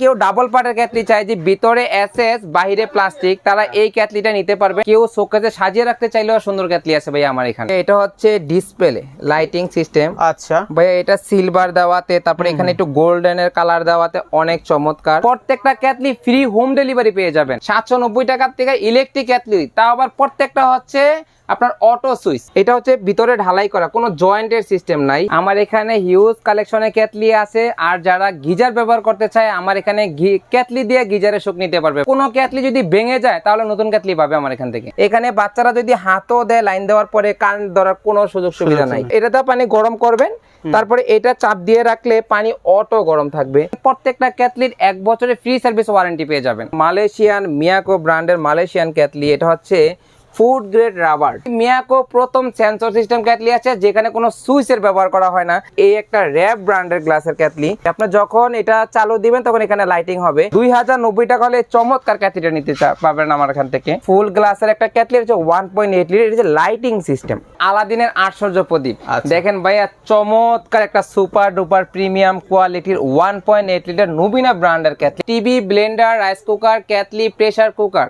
কেউ ডাবল পার্টের ক্যাটলি চাই যে ভিতরে এসএস বাইরে প্লাস্টিক তারা এই ক্যাটলিটা নিতে পারবে। কেউ শোকেসে সাজিয়ে রাখতে চাইলেও সুন্দর ক্যাটলি আছে ভাই আমার এখানে। এটা হচ্ছে ডিসপ্লে লাইটিং সিস্টেম আচ্ছা। ভাইয়া এটা সিলভার দেওয়াতে তারপরে এখানে একটু গোল্ডেন এর কালার দেওয়াতে অনেক চমৎকার। প্রত্যেকটা ক্যাটলি ফ্রি হোম ডেলিভারি পেয়ে যাবেন। সাতশো নব্বই টাকার থেকে ইলেকট্রিক ক্যাটলি তা আবার প্রত্যেকটা হচ্ছে আপনার অটো সুইচ এটা হচ্ছে ভিতরে ঢালাই করা কোনো জয়েন্টের সিস্টেম নাই। আমার এখানে হিউজ কালেকশনের ক্যাটলি আছে আর যারা গিজার ব্যবহার করতে চায় আমার এখানে ক্যাটলি দিয়ে গিজারে সুখ নিতে পারবে। কোনো ক্যাটলি যদি ভেঙে যায় তাহলে নতুন ক্যাটলি পাবে আমার এখান থেকে। এখানে বাচ্চারা যদি হাতও দেয় লাইন দেওয়ার পরে কারেন্ট ধরার কোনো সুযোগ সুবিধা নাই। এটাতে পানি গরম করবেন তারপরে এটা চাপ দিয়ে রাখলে পানি অটো গরম থাকবে। প্রত্যেকটা ক্যাটলির এক বছরের ফ্রি সার্ভিস ওয়ারেন্টি পেয়ে যাবেন। মালয়েশিয়ান মিয়াকো ব্র্যান্ডের মালয়েশিয়ান ক্যাটলি এটা হচ্ছে ফুড গ্রেড রাবার। মিয়াকো প্রথম সেন্সর সিস্টেম ক্যাটলি আছে যেখানে কোনো সুইচের ব্যবহার করা হয় না। এই একটা র্যাব ব্র্যান্ডের গ্লাসের ক্যাটলি। আপনার যখন এটা চালু দিবেন তখন এখানে লাইটিং হবে। দুই হাজার নব্বই টাকা হলে চমৎকার ক্যাটলিটা নিতে পাবেন আমার এখান থেকে। ফুল গ্লাসের একটা ক্যাটলি হচ্ছে ওয়ান পয়েন্ট এইট লিটার এটা হচ্ছে লাইটিং সিস্টেম। আলাদিনের আশ্চর্য প্রদীপ। আচ্ছা। দেখেন ভাইয়া চমৎকার একটা সুপার ডুপার প্রিমিয়াম কোয়ালিটির ওয়ান পয়েন্ট এইট লিটার নবীনা ব্র্যান্ডের kettle. TV blender rice cooker kettle pressure cooker.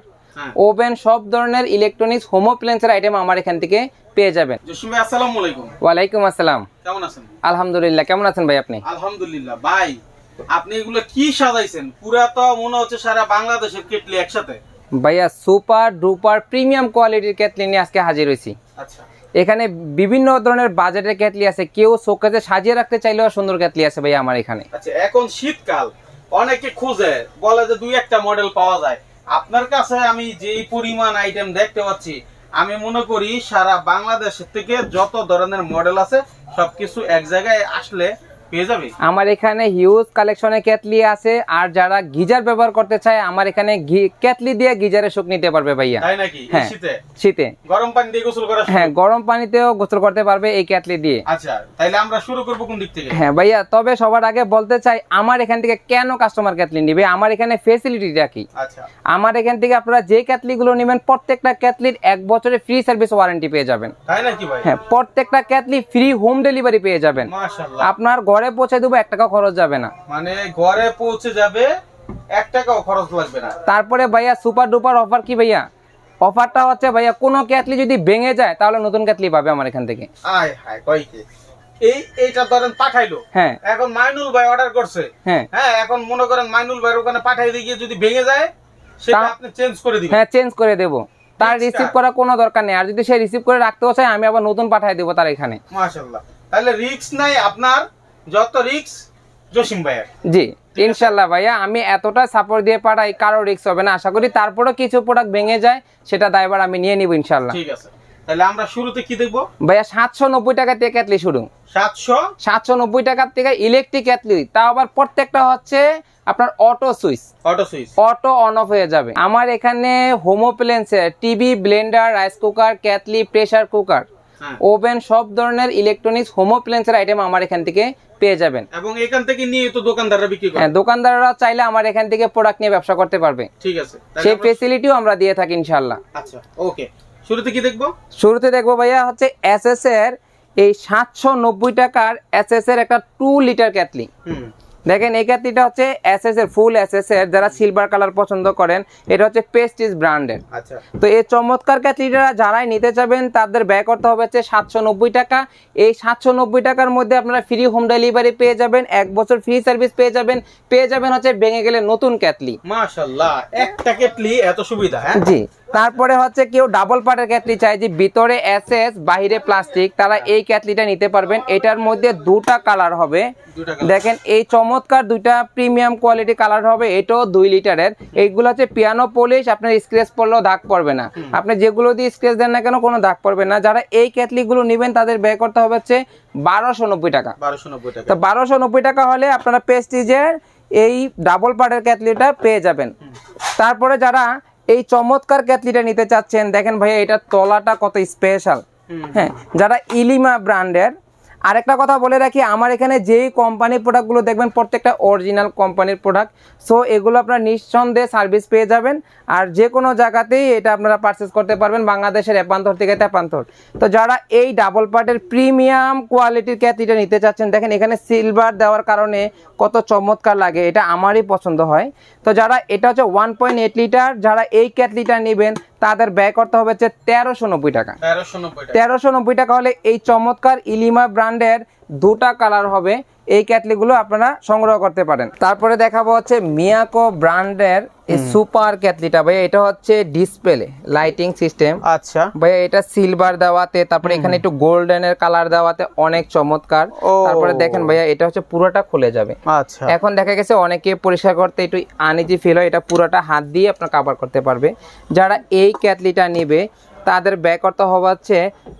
Oven সব ধরনের ইলেকট্রনিক্স হোম অ্যাপ্লায়েন্সের আইটেম আমার এখান থেকে পেয়ে যাবেন। জসিম ভাই আসসালামু আলাইকুম। ওয়ালাইকুম আসসালাম। কেমন আছেন? আলহামদুলিল্লাহ কেমন আছেন ভাই আপনি? আলহামদুলিল্লাহ ভাই আপনি এগুলো কি সাজাইছেন? পুরা তো মনে হচ্ছে সারা বাংলাদেশের কেটলি একসাথে। ভাইয়া সুপার ডুপার প্রিমিয়াম কোয়ালিটির কেটলি নিয়ে আজকে হাজির হয়েছি। আচ্ছা। এখানে বিভিন্ন ধরনের বাজেটের ক্যাটলি আছে কেউ শোকেসে সাজিয়ে রাখতে চাইলেও সুন্দর কেটলি আছে ভাইয়া আমার এখানে। আচ্ছা এখন শীতকাল অনেকে খুঁজে বলে যে দুই একটা মডেল পাওয়া যায়। আপনার কাছে আমি যে পরিমাণ আইটেম দেখতে পাচ্ছি, আমি মনে করি সারা বাংলাদেশ থেকে যত ধরনের মডেল আছে, সবকিছু এক জায়গায় আসলে আমার এখানে হিউজ কালেকশনের ক্যাটলি আছে আর যারা গিজার ব্যবহার করতে চায় আমার এখানে ক্যাটলি দিয়ে গিজারে সুখ নিতে পারবে ভাইয়া। হ্যাঁ। শীতে? গরম পানি দিয়ে গোসল করা হ্যাঁ গরম পানিতেও গোসল করতে পারবে এই ক্যাটলি দিয়ে। আচ্ছা তাইলে আমরা শুরু করব কোন দিক থেকে? হ্যাঁ ভাইয়া তবে সবার আগে বলতে চাই আমার এখান থেকে কেন কাস্টমার ক্যাটলি নিবে? আমার এখানে ফেসিলিটিটা কি? আচ্ছা। আমার এখান থেকে আপনারা যে ক্যাটলিগুলো নেবেন প্রত্যেকটা ক্যাটলির এক বছরের ফ্রি সার্ভিস ওয়ারেন্টি পেয়ে যাবেন। তাই নাকি ভাই? হ্যাঁ প্রত্যেকটা ক্যাটলি ফ্রি হোম ডেলিভারি পেয়ে যাবেন। মাশাআল্লাহ। আপনার ঘরে পৌঁছে দেবো এক টাকা খরচ যাবে না। মানে ঘরে পৌঁছে যাবে এক টাকাও খরচ লাগবে না। তারপরে ভাইয়া সুপার ডুপার অফার কি ভাইয়া? অফারটা হচ্ছে ভাইয়া কোনো ক্যাটলি যদি ভেঙে যায় তাহলে নতুন ক্যাটলি পাবে আমার এখান থেকে। আয় হায় কইকে এই এইটা ধরেন পাঠাইলো। হ্যাঁ। এখন মাইনুল ভাই অর্ডার করছে। হ্যাঁ। হ্যাঁ এখন মনে করেন মাইনুল ভাইয়ের ওখানে পাঠাই দিয়ে গিয়ে যদি ভেঙে যায় সেটা আপনি চেঞ্জ করে দিবেন। হ্যাঁ চেঞ্জ করে দেবো। তার রিসিভ করার কোনো দরকার নেই। আর যদি সে রিসিভ করে রাখতেও চায় আমি আবার নতুন পাঠিয়ে দেবো তার এখানে। মাশাআল্লাহ। তাহলে রিস্ক নাই আপনার। যত রিস্ক জসিম ভাইয়ের। জি ইনশাল্লাহ ভাইয়া আমি এতটা সাপোর্ট দিয়ে পাঠাই কারও রিস্ক হবে না। আশা করি তারপরেও কিছু প্রোডাক্ট ভেঙে যায় সেটা দায়বার আমি নিয়ে নিব ইনশাল্লাহ। ঠিক আছে। তাহলে আমরা শুরুতে কি দেখব? ভাইয়া সাতশো নব্বই টাকা থেকে ক্যাটলি শুরু। সাতশো? সাতশো নব্বই টাকার থেকে ইলেকট্রিক ক্যাটলি। তাও আবার প্রত্যেকটা হচ্ছে আপনার auto switch auto switch auto on off হয়ে যাবে। আমার এখানে home অ্যাপ্লায়েন্সের TV blender rice cooker kettle pressure cooker oven সব ধরনের ইলেকট্রনিক্স হোম অ্যাপ্লায়েন্সের আইটেম আমার এখান থেকে পেয়ে যাবেন। এবং এখান থেকে নিয়ে তো দোকানদাররা বিক্রি করে। হ্যাঁ দোকানদাররা চাইলে আমার এখান থেকে প্রোডাক্ট নিয়ে ব্যবসা করতে পারবে। ঠিক আছে সেই ফেসিলিটিও আমরা দিয়ে থাকি ইনশাল্লাহ আচ্ছা ওকে শুরুতে কি দেখব? শুরুতে দেখব ভাইয়া হচ্ছে এসএস এর এই সাতশো নব্বই টাকার এসএস এর একটা টু লিটার ক্যাটলি হুম। দেখেন এই ক্যাটলিটা হচ্ছে এসএস এর ফুল এসএস এর যারা সিলভার কালার পছন্দ করেন এটা হচ্ছে পেস্টিস ব্র্যান্ডের আচ্ছা। তো এই চমৎকার ক্যাটলিটা যারাই নিতে চাবেন তাদের ব্যয় করতে হবে হচ্ছে সাতশো নব্বই টাকা। এই সাতশো নব্বই টাকার মধ্যে আপনারা ফ্রি হোম ডেলিভারি পেয়ে যাবেন এক বছর ফ্রি সার্ভিস পেয়ে যাবেন পেয়ে যাবেন হচ্ছে ভেঙে গেলে নতুন ক্যাটলি। মাশাআল্লাহ একটা কেটলি এত সুবিধা হ্যাঁ? জি। তারপরে হচ্ছে কেউ ডাবল পার্টের ক্যাটলি চাই যে ভিতরে এসএস বাইরে প্লাস্টিক তারা এই ক্যাটলিটা নিতে পারবেন। এটার মধ্যে দুটা কালার হবে। দেখেন এই চমৎকার দুইটা প্রিমিয়াম কোয়ালিটি কালার হবে এটাও দুই লিটারের এইগুলো হচ্ছে পিয়ানো পলিশ আপনার স্ক্রেচ পড়লেও দাগ পড়বে না। আপনি যেগুলো দিয়ে স্ক্রেচ দেন না কেন কোনো দাগ পড়বে না। যারা এই ক্যাটলিগুলো নেবেন তাদের ব্যয় করতে হবে হচ্ছে বারোশো নব্বই টাকা। বারোশো নব্বই টাকা। তো বারোশো নব্বই টাকা হলে আপনারা পেস্টিজের এই ডাবল পার্টের ক্যাটলিটা পেয়ে যাবেন। তারপরে যারা এই চমৎকার ক্যাটলিটা নিতে চাচ্ছেন দেখেন ভাইয়া এটা তলাটা কত স্পেশাল হ্যাঁ যারা ইলিমা ব্র্যান্ডের আরেকটা কথা বলে রাখি, আমার এখানে যেই কোম্পানির প্রোডাক্টগুলো দেখবেন প্রত্যেকটা অরিজিনাল কোম্পানির প্রোডাক্ট সো এগুলো আপনারা নিঃসন্দেহে সার্ভিস পেয়ে যাবেন। আর যে কোনো জায়গাতেই এটা আপনারা পারচেস করতে পারবেন, বাংলাদেশের এপান্তর থেকে তেপান্তর। তো যারা এই ডাবল পার্টের প্রিমিয়াম কোয়ালিটির ক্যাথলিটা নিতে চাচ্ছেন, দেখেন এখানে সিলভার দেওয়ার কারণে কত চমৎকার লাগে, এটা আমারই পছন্দ হয়। তো যারা এটা হচ্ছে ওয়ান পয়েন্ট এইট লিটার যারা এই ক্যাথলিটা নেবেন তাদের ব্যয় করতে হবে হচ্ছে তেরোশো নব্বই টাকা। তেরোশো নব্বই টাকা। হলে এই চমৎকার ইলিমা ব্র্যান্ডের দুটা কালার হবে। এই ক্যাটলিগুলো আপনারা সংগ্রহ করতে পারেন। তারপরে দেখাবো হচ্ছে মিয়াকো ব্র্যান্ডের এই সুপার ক্যাটলিটা। ভাই এটা হচ্ছে ডিসপ্লে লাইটিং সিস্টেম। আচ্ছা। ভাইয়া এটা সিলভার দেওয়াতে তারপরে এখানে একটু গোল্ডেনের কালার দেওয়াতে অনেক চমৎকার। তারপরে দেখেন ভাইয়া এটা হচ্ছে পুরোটা খুলে যাবে। আচ্ছা। এখন দেখা গেছে অনেকে পরিষ্কার করতে একটু আনিজি ফিল হয় এটা পুরোটা হাত দিয়ে আপনার কাভার করতে পারবে। যারা এই ক্যাটলিটা নেবে তাদের ব্যয় করতে হবে হচ্ছে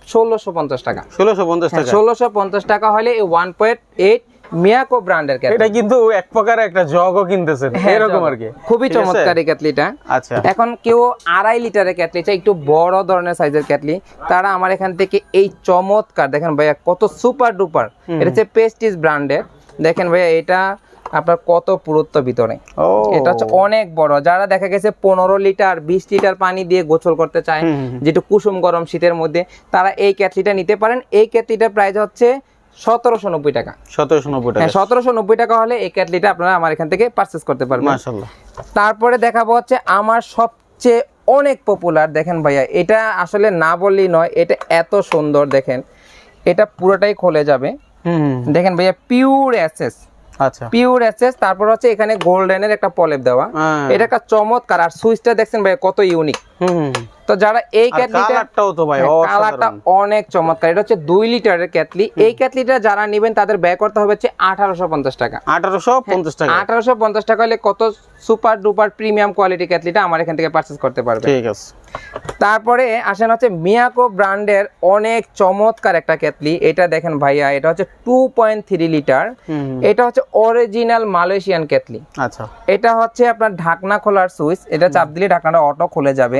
ষোলোশো পঞ্চাশ টাকা। ষোলোশো পঞ্চাশ টাকা। ষোলোশো পঞ্চাশ টাকা হলে ওয়ান পয়েন্ট এইট মিয়াকো ব্র্যান্ডের ক্যাটলি। এটা কিন্তু এক প্রকার একটা জগও কিনতেছেন এরকম আর কি। হ্যাঁ, খুবই চমৎকার এই ক্যাটলিটা। আচ্ছা। এখন কেউ আড়াই লিটারের ক্যাটলি চাই একটু বড় ধরনের সাইজের ক্যাটলি। তারা আমার এখান থেকে এই চমৎকার দেখেন ভাইয়া কত সুপার ডুপার। এটা হচ্ছে পেস্টিস ব্র্যান্ডের। দেখেন ভাইয়া এটা আপনার কত পুরুত্ব ভিতরে। এটা হচ্ছে অনেক বড়। যারা দেখা গেছে পনেরো লিটার বিশ লিটার পানি দিয়ে গোসল করতে চায়। যেটা কুসুম গরম শীতের মধ্যে তারা এই ক্যাটলিটা নিতে পারেন। এই ক্যাটলিটার প্রাইস হচ্ছে সতেরোশো নব্বই টাকা। সতেরোশো নব্বই হ্যাঁ টাকা সতেরোশো নব্বই টাকা হলে এই ক্যাটলিটা আপনারা আমার এখান থেকে পারচেস করতে পারবেন। তারপরে দেখাবো হচ্ছে আমার সবচেয়ে অনেক পপুলার দেখেন ভাইয়া এটা আসলে না বললেই নয় এটা এত সুন্দর দেখেন এটা পুরোটাই খোলে যাবে। হুম দেখেন ভাইয়া পিওর অ্যাসেস আচ্ছা। পিওর অ্যাসেস তারপর হচ্ছে এখানে গোল্ডেনের একটা পলেপ দেওয়া। হ্যাঁ। এটা একটা চমৎকার আর সুইচটা দেখছেন ভাইয়া কত ইউনিক হুম। তো যারা এই আর ক্যাটলিটা তো ভাই কালারটা অনেক চমৎকার। এটা হচ্ছে দুই লিটারের ক্যাটলি। এই ক্যাটলিটা যারা নেবেন তাদের ব্যয় করতে হবে হচ্ছে আঠারোশো পঞ্চাশ টাকা। আঠারোশো পঞ্চাশ টাকা। আঠারোশো পঞ্চাশ টাকা হলে কত সুপার ডুপার প্রিমিয়াম কোয়ালিটি ক্যাটলিটা আমার এখান থেকে পারচেস করতে পারবে ঠিক আছে। তারপরে আসেন হচ্ছে মিয়াকো ব্র্যান্ডের অনেক চমৎকার একটা ক্যাটলি। এটা দেখেন ভাইয়া এটা হচ্ছে টু পয়েন্ট থ্রি লিটার। এটা হচ্ছে অরিজিনাল মালয়েশিয়ান ক্যাটলি। আচ্ছা। এটা হচ্ছে আপনার ঢাকনা খোলার সুইচ। এটা চাপ দিলে ঢাকনাটা অটো খুলে যাবে।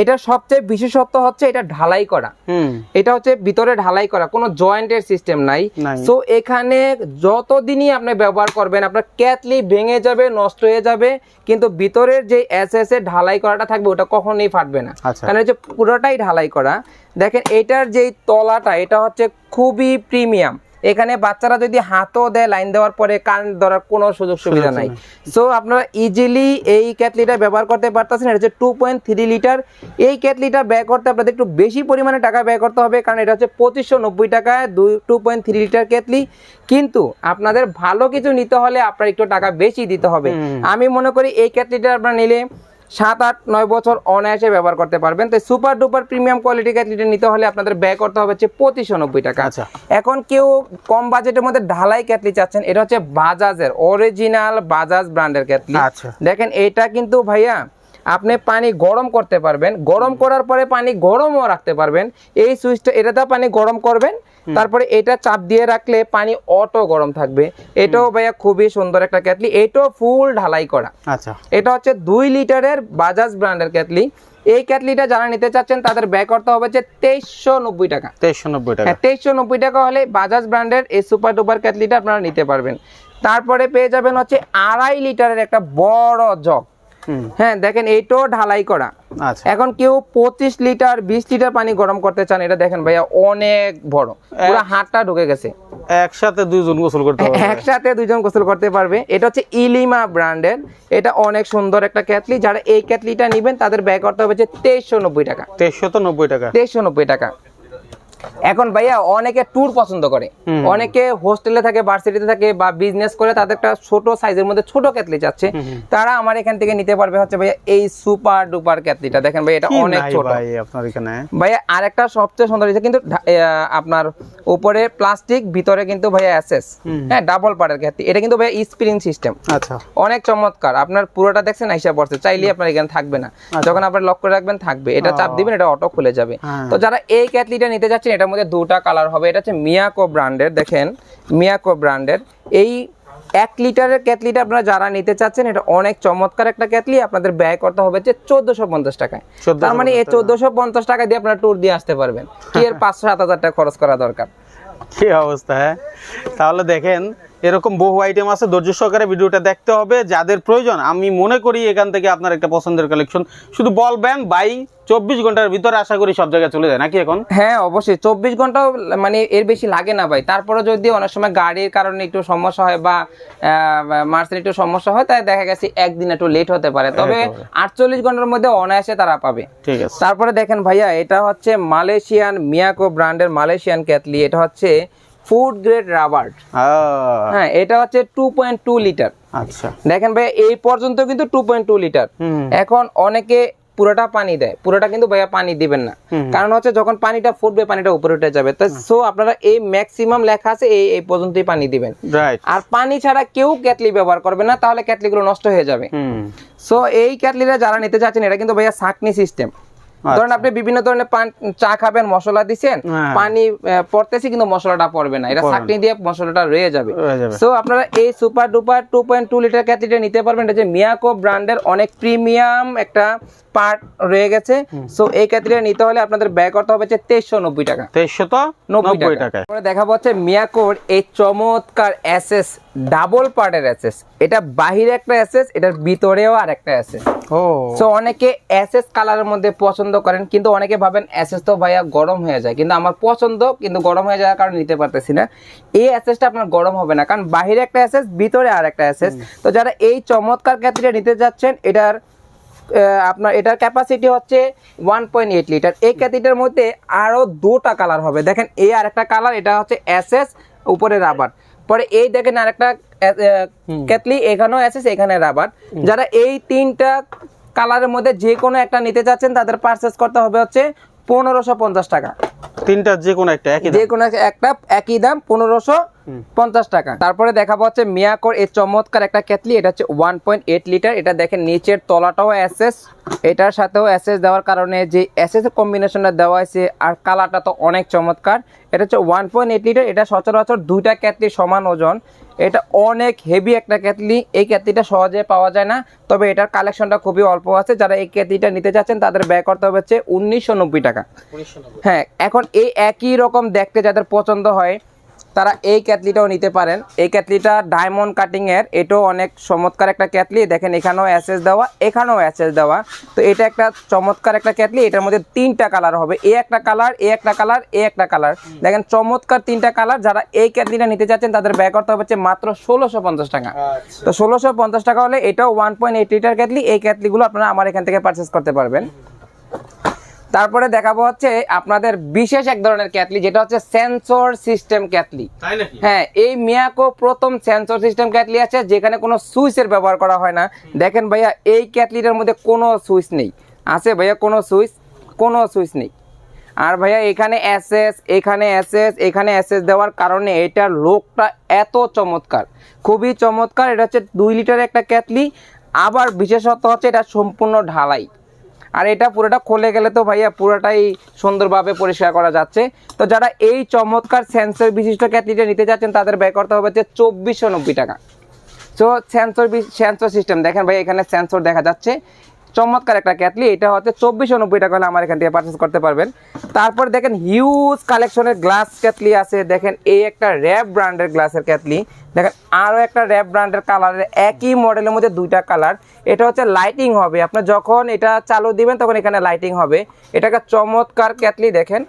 এটা সবচেয়ে বিশেষত্ব হচ্ছে এটা ঢালাই করা। এটা হচ্ছে ভিতরে ঢালাই করা কোনো জয়েন্টের সিস্টেম নাই। সো এখানে যতদিনই আপনি ব্যবহার করবেন আপনার ক্যাটলি ভেঙে যাবে নষ্ট হয়ে যাবে কিন্তু ভিতরের যে এস এস এর ঢালাই করাটা থাকবে ওটা কখনোই ফাটবে না। আচ্ছা। কারণ হচ্ছে পুরোটাই ঢালাই করা। দেখেন এটার যেই তলাটা এটা হচ্ছে খুবই প্রিমিয়াম এখানে বাচ্চারা যদি হাতও দেয় লাইন দেওয়ার পরে কারেন্ট ধরার কোনো সুযোগ সুবিধা নাই। সো আপনারা ইজিলি এই ক্যাটলিটা ব্যবহার করতে পারতেছেন। এটা হচ্ছে টু পয়েন্ট থ্রি লিটার এই ক্যাটলিটা ব্যয় করতে আপনাদের একটু বেশি পরিমাণে টাকা ব্যয় করতে হবে কারণ এটা হচ্ছে পঁচিশশো নব্বই টাকায় দুই two point three litre kettle কিন্তু আপনাদের ভালো কিছু নিতে হলে আপনার একটু টাকা বেশি দিতে হবে। আমি মনে করি এই ক্যাটলিটা আপনারা নিলে সাত আট নয় বছর অনায়াসে ব্যবহার করতে পারবেন। তাই সুপার ডুপার প্রিমিয়াম কোয়ালিটি ক্যাটলিটা নিতে হলে আপনাদের ব্যয় করতে হবে হচ্ছে পঁচিশশো নব্বই টাকা। আচ্ছা। এখন কেউ কম বাজেটের মধ্যে ঢালাই ক্যাটলি চাচ্ছেন এটা হচ্ছে বাজাজের অরিজিনাল বাজাজ ব্র্যান্ডের ক্যাটলি আচ্ছা। দেখেন এটা কিন্তু ভাইয়া আপনি পানি গরম করতে পারবেন। গরম করার পরে পানি গরমও রাখতে পারবেন। এই সুইচটা এটাতে পানি গরম করবেন। তারপরে এটা চাপ দিয়ে রাখলে পানি অটো গরম থাকবে। এটাও ভাইয়া খুবই সুন্দর একটা ক্যাটলি। এটাও ফুল ঢালাই করা। আচ্ছা। এটা হচ্ছে দুই লিটারের বাজাজ ব্র্যান্ডের ক্যাটলি। এই ক্যাটলিটা যারা নিতে চাচ্ছেন তাদের ব্যয় করতে হবে যে তেইশশো নব্বই টাকা। তেইশশো নব্বই টাকা। হ্যাঁ তেইশশো নব্বই টাকা হলে বাজাজ ব্র্যান্ডের এই সুপার ডুপার ক্যাটলিটা আপনারা নিতে পারবেন। তারপরে পেয়ে যাবেন হচ্ছে আড়াই লিটারের একটা বড় জগ। হ্যাঁ দেখেন এইটাও ঢালাই করা। আচ্ছা। এখন কেউ পঁচিশ লিটার বিশ লিটার পানি গরম করতে চান এটা দেখেন ভাইয়া অনেক বড়। পুরো হাতটা ঢুকে গেছে। একসাথে দুইজন গোসল করতে পারবে। একসাথে দুজন গোসল করতে পারবে। এটা হচ্ছে ইলিমা ব্র্যান্ডের। এটা অনেক সুন্দর একটা ক্যাটলি। যারা এই ক্যাটলিটা নেবেন তাদের ব্যয় করতে হবে যে তেইশশো নব্বই টাকা। তেইশশো তো নব্বই টাকা। তেইশশো নব্বই টাকা। এখন ভাইয়া অনেকে ট্যুর পছন্দ করে। অনেকে হোস্টেলে থাকে ভার্সিটিতে থাকে বা বিজনেস করে তাদের একটা ছোট সাইজের মধ্যে ছোট ক্যাটলি চাচ্ছে। তারা আমার এখান থেকে নিতে পারবে হচ্ছে ভাইয়া এই সুপার ডুপার ক্যাটলিটা দেখেন ভাই এটা অনেক ছোট। ভাই আপনার এখানে? ভাইয়া আরেকটা সবচেয়ে সুন্দর হয়েছে কিন্তু আপনার উপরে প্লাস্টিক ভিতরে কিন্তু ভাইয়া অ্যাসেস হ্যাঁ ডাবল পার্টের ক্যাটলি এটা কিন্তু ভাইয়া স্প্রিং সিস্টেম আচ্ছা। অনেক চমৎকার। আপনার পুরোটা দেখছেন আইসা পড়ছে। চাইলেই আপনার এখানে থাকবে না। যখন আপনার লক করে রাখবেন থাকবে। এটা চাপ দিবেন এটা অটো খুলে যাবে। হ্যাঁ। তো যারা এই ক্যাটলিটা নিতে যাচ্ছেন এটার মধ্যে দুটা কালার হবে। এটা হচ্ছে মিয়াকো ব্র্যান্ডের দেখেন মিয়াকো ব্র্যান্ডের এই এক লিটারের ক্যাটলিটা আপনারা যারা নিতে চাচ্ছেন এটা অনেক চমৎকার একটা ক্যাটলি আপনাদের ব্যয় করতে হবে যে চোদ্দশো পঞ্চাশ টাকায়। তার মানে এই চোদ্দশো পঞ্চাশ টাকা দিয়ে আপনারা ট্যুর দিয়ে আসতে পারবেন। কি এর পাঁচশো সাত হাজার টাকা খরচ করা দরকার? কি অবস্থা হ্যাঁ? তাহলে দেখেন এরকম বহু আইটেম আছে ধৈর্য সহকারে ভিডিওটা দেখতে হবে। যাদের প্রয়োজন আমি মনে করি এখান থেকে আপনার একটা পছন্দের কালেকশন শুধু বলবেন বাই চব্বিশ ঘণ্টার ভিতরে আশা করি সব জায়গায় চলে যায় নাকি এখন? হ্যাঁ অবশ্যই। চব্বিশ ঘন্টাও মানে এর বেশি লাগে না ভাই। তারপরে যদি অনেক সময় গাড়ির কারণে একটু সমস্যা হয় বা মার্সেল একটু সমস্যা হয় তাই দেখা গেছে একদিন একটু লেট হতে পারে। তবে আটচল্লিশ ঘণ্টার মধ্যে অনায়াসে তারা পাবে। ঠিক আছে। তারপরে দেখেন ভাইয়া এটা হচ্ছে মালয়েশিয়ান মিয়াকো ব্র্যান্ডের মালয়েশিয়ান ক্যাথলি এটা হচ্ছে ফুড গ্রেড রাবার হ্যাঁ এটা হচ্ছে টু পয়েন্ট টু লিটার আচ্ছা। দেখেন ভাই এই পর্যন্ত কিন্তু টু পয়েন্ট টু লিটার এখন অনেকে পুরোটা পানি দেয়। পুরোটা কিন্তু ভাইয়া পানি দিবেন না। কারণ হচ্ছে যখন পানিটা ফুটবে পানিটা উপরে উঠে যাবে। তো সো আপনারা এই ম্যাক্সিমাম লেখা আছে এই এই পর্যন্তই পানি দিবেন। রাইট আর পানি ছাড়া কেউ ক্যাটলি ব্যবহার করবে না তাহলে ক্যাটলিগুলো নষ্ট হয়ে যাবে। সো এই ক্যাটলিটা যারা নিতে চাচ্ছেন এটা কিন্তু ভাইয়া ছাকনি সিস্টেম ধরেন আপনি বিভিন্ন ধরনের চা খাবেন মশলা দিচ্ছেন আচ্ছা। হ্যাঁ। পানি পড়তেছে কিন্তু মশলাটা পড়বে না। এটা পড়বে না। ছাকনি দিয়ে মশলাটা রয়ে যাবে। সো আপনারা এই super duper two point two litre ক্যাথলিটা নিতে পারবেন। এটা যে মিয়াকো ব্র্যান্ডের অনেক প্রিমিয়াম একটা পার্ট রয়ে গেছে। সো এই ক্যাথলিটা নিতে হলে আপনাদের ব্যয় করতে হবে হচ্ছে তেইশশো নব্বই টাকা। তেইশশো তো নব্বই টাকা। দেখাবো হচ্ছে মিয়াকোর এই চমৎকার এসএস ডাবল পার্টের এসএস এটা বাহিরে একটা এসএস এটার ভিতরেও আর একটা এসএস ও। সো অনেকে এসএস কালারের মধ্যে পছন্দ করেন কিন্তু অনেকে ভাবেন অ্যাসেস তো ভাইয়া গরম হয়ে যায়। কিন্তু আমার পছন্দ কিন্তু গরম হয়ে যাওয়ার কারণে নিতে পারতেছি না। এই অ্যাসেসটা আপনার গরম হবে না কারণ বাহিরে একটা অ্যাসেস ভিতরে আর একটা এসএস। তো যারা এই চমৎকার ক্যাথলিটা নিতে যাচ্ছেন এটার আপনার এটার ক্যাপাসিটি হচ্ছে ওয়ান পয়েন্ট এইট লিটার এই ক্যাথিটার মধ্যে আরও দুটা কালার হবে। দেখেন এই আরেকটা কালার এটা হচ্ছে অ্যাসেস উপরে রাবার পরে এই দেখেন আরেকটা ক্যাথলি এখানেও অ্যাসেস এখানে রাবার যারা এই তিনটা কালারের মধ্যে যে কোনো একটা নিতে চাচ্ছেন তাদের পারচেস করতে হবে হচ্ছে পনেরোশো পঞ্চাশ টাকা। তিনটা যে কোনো একটা একই যে কোনো একটা একই দাম পনেরোশো পঞ্চাশ টাকা। তারপরে দেখাবো হচ্ছে মিয়াকোর এই চমৎকার একটা কেতলি এটা হচ্ছে ওয়ান পয়েন্ট এইট লিটার এটা দেখেন নিচের তলাটাও অ্যাসেস এটার সাথেও অ্যাসেস দেওয়ার কারণে যে অ্যাসেস কম্বিনেশনটা দেওয়া হয়েছে আর কালারটা তো অনেক চমৎকার এটা হচ্ছে ওয়ান পয়েন্ট এইট লিটার এটা সচরাচর দুইটা ক্যাটলি সমান ওজন এটা অনেক হেভি একটা ক্যাটলি এই ক্যাটলিটা সহজে পাওয়া যায় না তবে এটার কালেকশনটা খুবই অল্প আছে যারা এই ক্যাটলিটা নিতে চাচ্ছেন তাদের ব্যয় করতে হবে হচ্ছে উনিশশো নব্বই টাকা। হ্যাঁ এখন এই একই রকম দেখতে যাদের পছন্দ হয় তারা এই ক্যাটলিটাও নিতে পারেন। এই ক্যাটলিটা ডায়মন্ড কাটিং এর এটাও অনেক চমৎকার একটা ক্যাটলি। দেখেন, এখানেও অ্যাসেস দেওয়া, এখানেও অ্যাসেস দেওয়া। তো এটা একটা চমৎকার একটা ক্যাটলি। এটার মধ্যে তিনটা কালার হবে। এ একটা কালার, এ একটা কালার, এ একটা কালার। দেখেন, চমৎকার তিনটা কালার। যারা এই ক্যাটলিটা নিতে চাচ্ছেন, তাদের ব্যয় করতে হচ্ছে মাত্র ষোলোশো পঞ্চাশ টাকা। তো ষোলোশো পঞ্চাশ টাকা হলে এটাও one point eight litre kettle. এই ক্যাটলিগুলো আপনারা আমার এখান থেকে পারচেস করতে পারবেন। তারপরে দেখাবো হচ্ছে আপনাদের বিশেষ এক ধরনের ক্যাটলি যেটা হচ্ছে সেন্সর সিস্টেম ক্যাটলি। হ্যাঁ এই মিয়াকো প্রথম সেন্সর সিস্টেম ক্যাটলি আছে যেখানে কোনো সুইচের ব্যবহার করা হয় না। দেখেন ভাইয়া এই ক্যাটলিটার মধ্যে কোনো সুইচ নেই। আছে ভাইয়া কোনো সুইচ কোনো সুইচ নেই। আর ভাইয়া এখানে অ্যাসেস এখানে অ্যাসেস এখানে অ্যাসেস দেওয়ার কারণে এটার লোকটা এত চমৎকার। খুবই চমৎকার এটা হচ্ছে দুই লিটার একটা ক্যাটলি। আবার বিশেষত হচ্ছে এটা সম্পূর্ণ ঢালাই। আর এটা পুরোটা খোলে গেলে তো ভাইয়া পুরোটাই সুন্দরভাবে পরিষ্কার করা যাচ্ছে। তো যারা এই চমৎকার সেন্সর বিশিষ্ট ক্যাটলিটা নিতে যাচ্ছেন, তাদের ব্যয় করতে হবে হচ্ছে চব্বিশশো নব্বই টাকা। তো সেন্সর সেন্সর সিস্টেম দেখেন ভাই, এখানে সেন্সর দেখা যাচ্ছে। চমৎকার একটা ক্যাটলি এটা হচ্ছে চব্বিশশো নব্বই টাকা হলে আমার এখান থেকে পারচেস করতে পারবেন। তারপর দেখেন হিউজ কালেকশনের গ্লাস ক্যাটলি আছে দেখেন এই একটা র্যাব ব্র্যান্ডের গ্লাসের ক্যাটলি দেখেন আরও একটা র্যাব ব্র্যান্ডের কালারের একই মডেলের মধ্যে দুইটা কালার এটা হচ্ছে লাইটিং হবে। আপনি যখন এটা চালু দিবেন তখন এখানে লাইটিং হবে। এটা একটা চমৎকার ক্যাটলি দেখেন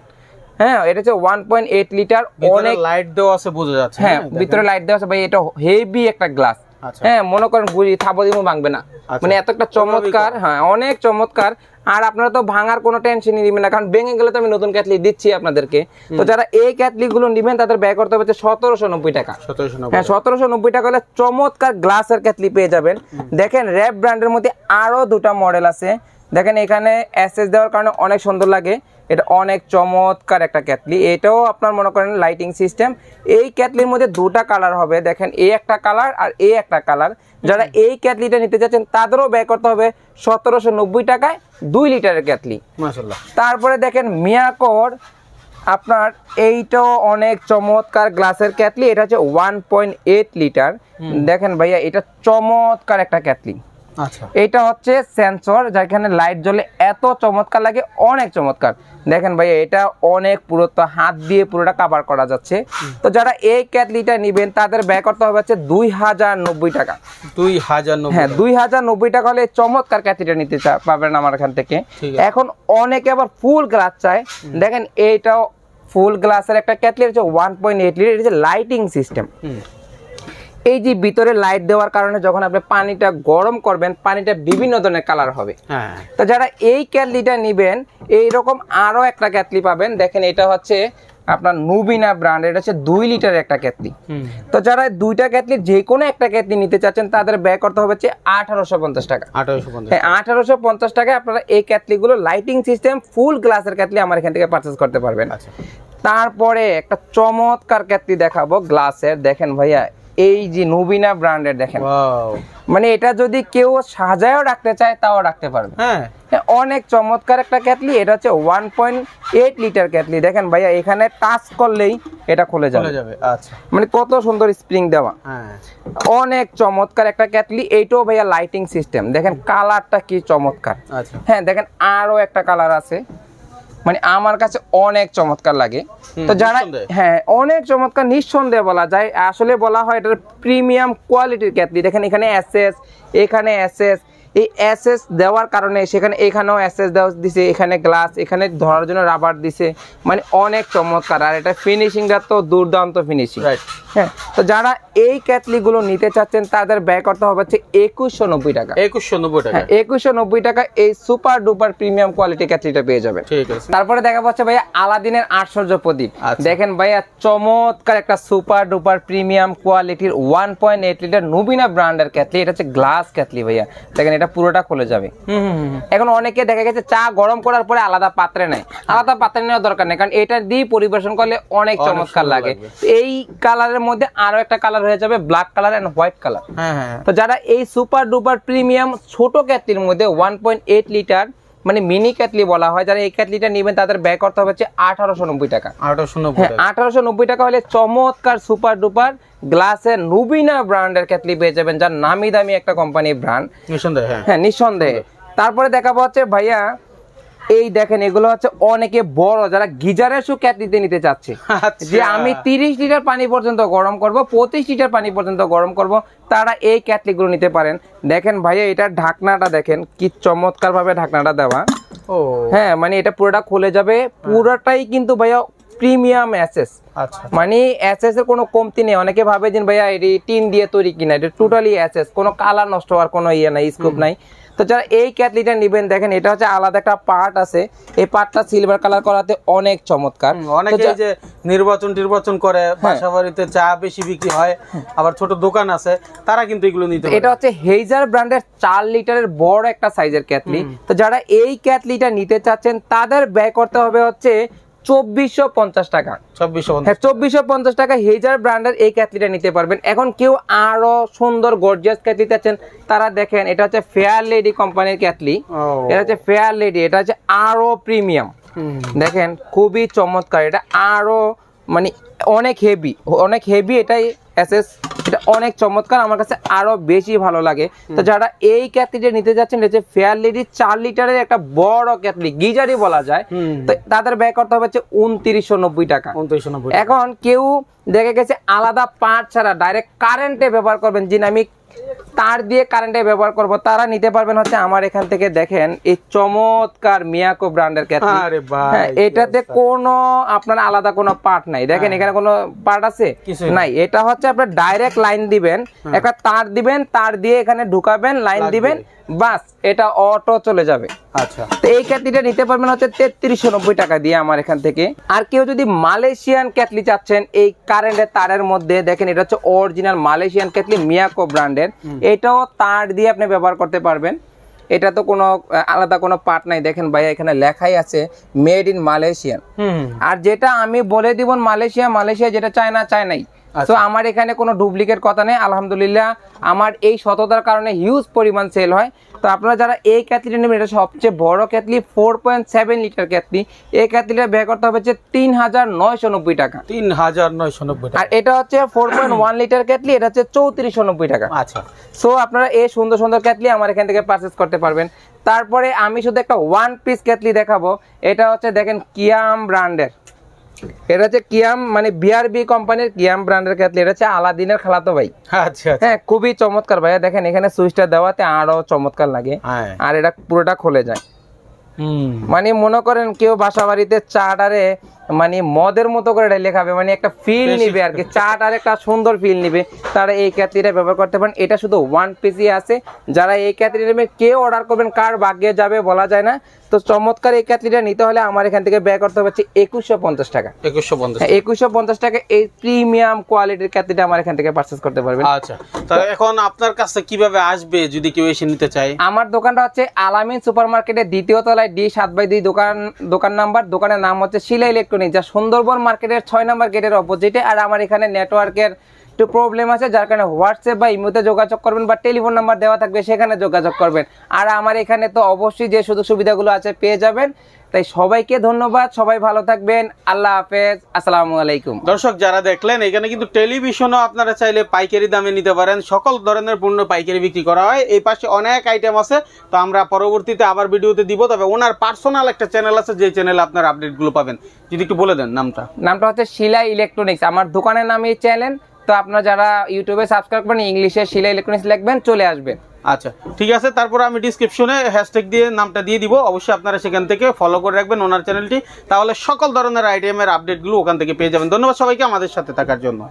হ্যাঁ এটা হচ্ছে ওয়ান পয়েন্ট এইট লিটার অনেক লাইট দেওয়া আছে বোঝা যাচ্ছে। হ্যাঁ ভিতরে লাইট দেওয়া আছে ভাই এটা হেভি একটা গ্লাস। হ্যাঁ মনে করেন গুড়ি থাবো ভাঙবে না। আচ্ছা। মানে এত একটা চমৎকার হ্যাঁ অনেক চমৎকার। আর আপনারা তো ভাঙার কোনো টেনশনই নেবেন না কারণ ভেঙে গেলে তো আমি নতুন ক্যাটলি দিচ্ছি আপনাদেরকে। তো যারা এই ক্যাটলি গুলো নিবেন তাদের ব্যয় করতে হবে সতেরোশো নব্বই টাকা। হ্যাঁ সতেরোশো নব্বই টাকা হলে চমৎকার গ্লাসের ক্যাটলি পেয়ে যাবেন। দেখেন র্যাপ ব্র্যান্ডের মধ্যে আরও দুটা মডেল আছে। দেখেন এখানে অ্যাসেস দেওয়ার কারণে অনেক সুন্দর লাগে। এটা অনেক চমৎকার একটা ক্যাটলি। এটাও আপনার মনে করেন লাইটিং সিস্টেম এই ক্যাটলির মধ্যে দুটা কালার হবে। দেখেন এই একটা কালার আর এই একটা কালার যারা এই ক্যাটলিটা নিতে চাচ্ছেন তাদেরও ব্যয় করতে হবে সতেরোশো নব্বই টাকায় দুই লিটারের ক্যাটলি। তারপরে দেখেন মিয়াকোর আপনার এইটাও অনেক চমৎকার গ্লাসের ক্যাটলি। এটা হচ্ছে ওয়ান পয়েন্ট এইট লিটার দেখেন ভাইয়া এটা চমৎকার একটা ক্যাটলি। এটা হচ্ছে সেন্সর যেখানে লাইট জ্বলে এত চমৎকার লাগে অনেক চমৎকার। দেখেন ভাইয়া এটা অনেক পুরো তো হাত দিয়ে পুরোটা কাভার করা যাচ্ছে। তো যারা এই ক্যাটলিটা নিবেন তাদের ব্যয় করতে হবে হচ্ছে দুই হাজার নব্বই টাকা। দুই হাজার হ্যাঁ দুই হাজার নব্বই টাকা হলে চমৎকার ক্যাটলিটা নিতে চা- পারবেন আমার এখান থেকে। এখন অনেকে আবার ফুল গ্লাস চায়। দেখেন এইটাও ফুল গ্লাসের একটা ক্যাটলি হচ্ছে ওয়ান পয়েন্ট এইট লিটার এটা হচ্ছে লাইটিং সিস্টেম এই যে ভিতরে লাইট দেওয়ার কারণে যখন আপনি পানিটা গরম করবেন পানিটা বিভিন্ন ধরনের কালার হবে। হ্যাঁ। তো যারা এই ক্যাটলিটা নিবেন এইরকম আরও একটা ক্যাটলি পাবেন। দেখেন এটা হচ্ছে আপনার নুবিনা ব্র্যান্ড এটা হচ্ছে দুই লিটারের একটা ক্যাটলি। তো যারা দুইটা ক্যাটলি যে কোনো একটা ক্যাটলি নিতে চাচ্ছেন তাদের ব্যয় করতে হবে হচ্ছে আঠারোশো পঞ্চাশ টাকা। আঠারোশো পঞ্চাশ হ্যাঁ আঠারোশো পঞ্চাশ টাকায় আপনারা এই ক্যাটলিগুলো লাইটিং সিস্টেম ফুল গ্লাসের ক্যাটলি আমার এখান থেকে পারচেস করতে পারবেন। আচ্ছা। তারপরে একটা চমৎকার ক্যাটলি দেখাবো গ্লাসের দেখেন ভাইয়া এই যে নবীনা ব্র্যান্ডের দেখেন। মানে এটা যদি কেউ সাজায়ও রাখতে চায় তাও রাখতে পারবে। হ্যাঁ। হ্যাঁ, অনেক চমৎকার একটা ক্যাটলি এটা হচ্ছে one point eight litre kettle. দেখেন ভাইয়া এখানে টাচ করলেই এটা খুলে যাবে। যাবে আচ্ছা। মানে কত সুন্দর স্প্রিং দেওয়া। হ্যাঁ। অনেক চমৎকার একটা ক্যাটলি এইটাও ভাইয়া লাইটিং সিস্টেম দেখেন কালারটা কি চমৎকার। আচ্ছা। হ্যাঁ দেখেন আরও একটা কালার আছে। মানে আমার কাছে অনেক চমৎকার লাগে। তো যারা হ্যাঁ অনেক চমৎকার নিঃসন্দেহে বলা যায়। আসলে বলা হয় এটার প্রিমিয়াম কোয়ালিটির ক্যাটলি দেখেন এখানে এসএস এখানে এসএস এই এসএস দেওয়ার কারণে সেখানে এখানেও এসএস দেওয়া দিছে এখানে গ্লাস এখানে ধরার জন্য রাবার দিছে। মানে অনেক চমৎকার। আর এটা ফিনিশিংটা তো দুর্দান্ত ফিনিশিং হ্যাঁ তো যারা এই ক্যাটলিগুলো নিতে চাচ্ছেন তাদের ব্যয় করতে হবে হচ্ছে একুশশো নব্বই টাকা। একুশশো নব্বই টাকা। হ্যাঁ একুশশো নব্বই টাকা এই সুপার ডুপার প্রিমিয়াম কোয়ালিটি ক্যাটলিটা পেয়ে যাবেন। ঠিক আছে। তারপরে দেখা পাচ্ছে ভাইয়া আলাদিনের আশ্চর্য প্রদীপ। আচ্ছা। দেখেন ভাইয়া চমৎকার একটা সুপার ডুপার প্রিমিয়াম কোয়ালিটির ওয়ান পয়েন্ট এইট লিটার নুবিনা ব্র্যান্ডের ক্যাটলি। এটা হচ্ছে গ্লাস ক্যাটলি ভাইয়া। দেখেন এটা পুরোটা খুলে যাবে। এখন অনেকে দেখা গেছে চা গরম করার পরে আলাদা পাত্রে নেয়। আলাদা পাত্রে নেওয়ার দরকার নেই কারণ এটা দিয়ে পরিবেশন করলে অনেক চমৎকার লাগে। এই কালারের মধ্যে আরও একটা কালার হয়ে যাবে black colour and white colour হ্যাঁ হ্যাঁ তো যারা এই সুপার ডুপার প্রিমিয়াম ছোট ক্যাটলির মধ্যে ওয়ান পয়েন্ট এইট লিটার মানে মিনি ক্যাটলি বলা হয় যারা এই ক্যাটলিটা নেবেন তাদের ব্যয় করতে হবে হচ্ছে আঠারোশো নব্বই টাকা। আঠারোশো নব্বই হ্যাঁ টাকা আঠারোশো নব্বই টাকা হলে চমৎকার সুপার ডুপার গ্লাসের নুবিনা ব্র্যান্ডের ক্যাটলি পেয়ে যাবেন যার নামি দামি একটা কোম্পানির ব্র্যান্ড নিঃসন্দেহে হ্যাঁ। হ্যাঁ নিঃসন্দেহে। তারপরে দেখাবো হচ্ছে ভাইয়া এই দেখেন এগুলো হচ্ছে অনেকে বড় যারা গিজারের শু ক্যাটলিতে নিতে চাচ্ছে। আচ্ছা। যে আমি তিরিশ লিটার পানি পর্যন্ত গরম করব পঁচিশ লিটার পানি পর্যন্ত গরম করব তারা এই ক্যাটলিগুলো নিতে পারেন। দেখেন ভাইয়া এটার ঢাকনাটা দেখেন কি চমৎকার ভাবে ঢাকনাটা দেওয়া। ও। হ্যাঁ মানে এটা পুরোটা খুলে যাবে। পুরোটাই কিন্তু ভাইয়া প্রিমিয়াম অ্যাসেস। আচ্ছা মানে অ্যাসেস এর কোনো কমতি নেই। অনেকে ভাবে যে ভাইয়া এটি টিন দিয়ে তৈরি কিনা এটা টোটালি অ্যাসেস। কোনো কালার নষ্ট হওয়ার কোনো ইয়ে নাই স্কোপ নাই। তো যারা এই ক্যাটলিটা নেবেন দেখেন এটা হচ্ছে আলাদা একটা পার্ট আছে। এই পার্টটা সিলভার কালার করাতে অনেক চমৎকার। অনেকে এই যে নির্বাচন টির্বাচন করে বাসা বাড়িতে চা বেশি বিক্রি হয় আবার ছোট দোকান আছে তারা কিন্তু এগুলো নিতে এটা হচ্ছে হেইজার ব্র্যান্ডের চার লিটারের বড় একটা সাইজের ক্যাটলি তো যারা এই ক্যাটলিটা নিতে চাচ্ছেন তাদের ব্যয় করতে হবে হচ্ছে চব্বিশশো পঞ্চাশ টাকা। চব্বিশশো হ্যাঁ পঞ্চাশ টাকা হেজার ব্র্যান্ডের এই ক্যাথলিটা নিতে পারবেন। এখন কেউ আরও সুন্দর গর্জিয়াস ক্যাটলি চাচ্ছেন তারা দেখেন এটা হচ্ছে ফেয়ার লেডি কোম্পানির ক্যাথলি। এটা হচ্ছে ফেয়ার লেডি এটা হচ্ছে আরও প্রিমিয়াম দেখেন খুবই চমৎকার এটা আরও মানে অনেক হেভি অনেক হেভি এটাই এসএস এটা অনেক চমৎকার আমার কাছে আরও বেশি ভালো লাগে। তো যারা এই ক্যাটলিটা নিতে যাচ্ছেন এটা ফেয়ার লেডি চার লিটারের একটা বড় ক্যাটলি গিজারই বলা যায় তো তাদের ব্যয় করতে হবে হচ্ছে উনত্রিশশো নব্বই টাকা। উনত্রিশশো নব্বই এখন কেউ দেখে গেছে আলাদা পার্ট ছাড়া ডাইরেক্ট কারেন্টে ব্যবহার করবেন যিনি আমি তার দিয়ে কারেন্টে ব্যবহার করব তারা নিতে পারবেন হচ্ছে আমার এখান থেকে দেখেন এই চমৎকার মিয়াকো ব্র্যান্ডের আরে ভাই, হ্যাঁ এটাতে কোনো আপনার আলাদা কোনো পার্ট নাই। দেখেন এখানে কোনো পার্ট আছে? নাই। এটা হচ্ছে আপনার ডাইরেক্ট লাইন দিবেন একটা তার দিবেন তার দিয়ে এখানে ঢুকাবেন লাইন দিবেন বাস এটা অটো চলে যাবে। আচ্ছা। তো এই ক্যাটলিটা নিতে পারবেন হচ্ছে তেত্রিশশো নব্বই টাকা দিয়ে আমার এখান থেকে। আর কেউ যদি মালয়েশিয়ান ক্যাটলি চাচ্ছেন এই কারেন্টের তারের মধ্যে দেখেন এটা হচ্ছে অরিজিনাল মালয়েশিয়ান ক্যাটলি মিয়াকো ব্র্যান্ডের এটাও তার দিয়ে আপনি ব্যবহার করতে পারবেন। এটা তো কোনো আলাদা কোনো পার্ট নাই। দেখেন ভাই এখানে লেখাই আছে মেড ইন মালয়েশিয়ান আর যেটা আমি বলে দিব মালয়েশিয়া মালয়েশিয়া যেটা চায় না চায় নাই। তো আমার এখানে কোনো ডুপ্লিকেট কথা নেই আলহামদুলিল্লাহ। আমার এই সততার কারণে হিউজ পরিমাণ সেল হয়। তো আপনারা যারা এই ক্যাথলিটা নেবেন এটা সবচেয়ে বড় kettle four point seven litre kettle. এই ক্যাথলিটা ব্যয় করতে হবে হচ্ছে তিন হাজার নয়শো নব্বই টাকা। তিন হাজার নয়শো নব্বই আর এটা হচ্ছে four point one litre kettle এটা হচ্ছে চৌত্রিশশো নব্বই টাকা। আচ্ছা। সো আপনারা এই সুন্দর সুন্দর ক্যাটলি আমার এখান থেকে পারচেস করতে পারবেন। তারপরে আমি শুধু একটা ওয়ান পিস ক্যাটলি দেখাবো। এটা হচ্ছে দেখেন কিয়াম ব্র্যান্ডের। এটা হচ্ছে কিয়াম মানে বিআরবি কোম্পানির কিয়াম ব্র্যান্ডের ক্যাটলি। এটা হচ্ছে আলাদিনের খালাতো ভাই। আচ্ছা আচ্ছা। হ্যাঁ খুবই চমৎকার ভাইয়া। দেখেন এখানে সুইচটা দেওয়াতে আরও চমৎকার লাগে। হ্যাঁ। আর এটা পুরোটা খুলে যায়। হুম। মানে মনে করেন কেউ বাসা বাড়িতে চাটারে মানে মদের মতো করে ঢেলে খাবে মানে একটা ফিল নিবে আর কি চাট আর একটা সুন্দর ফিল নিবে। তারা এই ক্যাথলিটা ব্যবহার করতে পারেন। এটা শুধু ওয়ান পিসি আছে। যারা এই ক্যাথলি নেবে কে অর্ডার করবেন কার ভাগ্যে যাবে বলা যায় না। তো চমৎকার এই ক্যাথলিটা নিতে হলে আমার এখান থেকে ব্যয় করতে হচ্ছে একুশশো পঞ্চাশ টাকা। একুশশো পঞ্চাশ হ্যাঁ একুশশো পঞ্চাশ টাকা এই প্রিমিয়াম কোয়ালিটির ক্যাথলিটা আমার এখান থেকে পারচেস করতে পারবেন। আচ্ছা তাহলে এখন আপনার কাছে কীভাবে আসবে যদি কেউ এসে নিতে চায়? আমার দোকানটা হচ্ছে আলামিন সুপার মার্কেটের দ্বিতীয় তলায় ডি সাত বাই দুই দোকান দোকান নাম্বার। দোকানের নাম হচ্ছে শিলা ইলেকট্রনিক যা সুন্দরবন মার্কেটের ছয় নম্বর গেটের অপোজিটে আর আমার এখানে নেটওয়ার্কের একটু প্রবলেম আছে যার কারণে হোয়াটসঅ্যাপ বা ইমোতে যোগাযোগ করবেন বা টেলিফোন নাম্বার দেওয়া থাকবে সেখানে যোগাযোগ করবেন। আর আমার এখানে তো অবশ্যই যে সুযোগ সুবিধাগুলো আছে পেয়ে যাবেন। তাই সবাইকে ধন্যবাদ সবাই ভালো থাকবেন আল্লাহ হাফেজ আসসালামু আলাইকুম। দর্শক যারা দেখলেন এখানে কিন্তু টেলিভিশনও আপনারা চাইলে পাইকারি দামে নিতে পারেন। সকল ধরনের পণ্য পাইকারি বিক্রি করা হয়। এই পাশে অনেক আইটেম আছে তো আমরা পরবর্তীতে আবার ভিডিওতে দিব। তবে ওনার পার্সোনাল একটা চ্যানেল আছে যে চ্যানেলে আপনার আপডেটগুলো পাবেন। যদি একটু বলে দেন নামটা। নামটা হচ্ছে শিলা ইলেকট্রনিক্স। আমার দোকানের নামই চ্যানেল তো আপনারা যারা ইউটিউবে সাবস্ক্রাইব করেন, ইংলিশে শিলা ইলেকট্রনিক্স লিখবেন, চলে আসবেন। আচ্ছা ঠিক আছে, তারপর আমি ডিসক্রিপশনে হ্যাশট্যাগ দিয়ে নামটা দিয়ে দিব। অবশ্যই আপনারা সেখান থেকে ফলো করে রাখবেন ওনার চ্যানেলটি তাহলে সকল ধরনের আইটেমের আপডেটগুলো ওখান থেকে পেয়ে যাবেন। ধন্যবাদ সবাইকে আমাদের সাথে থাকার জন্য।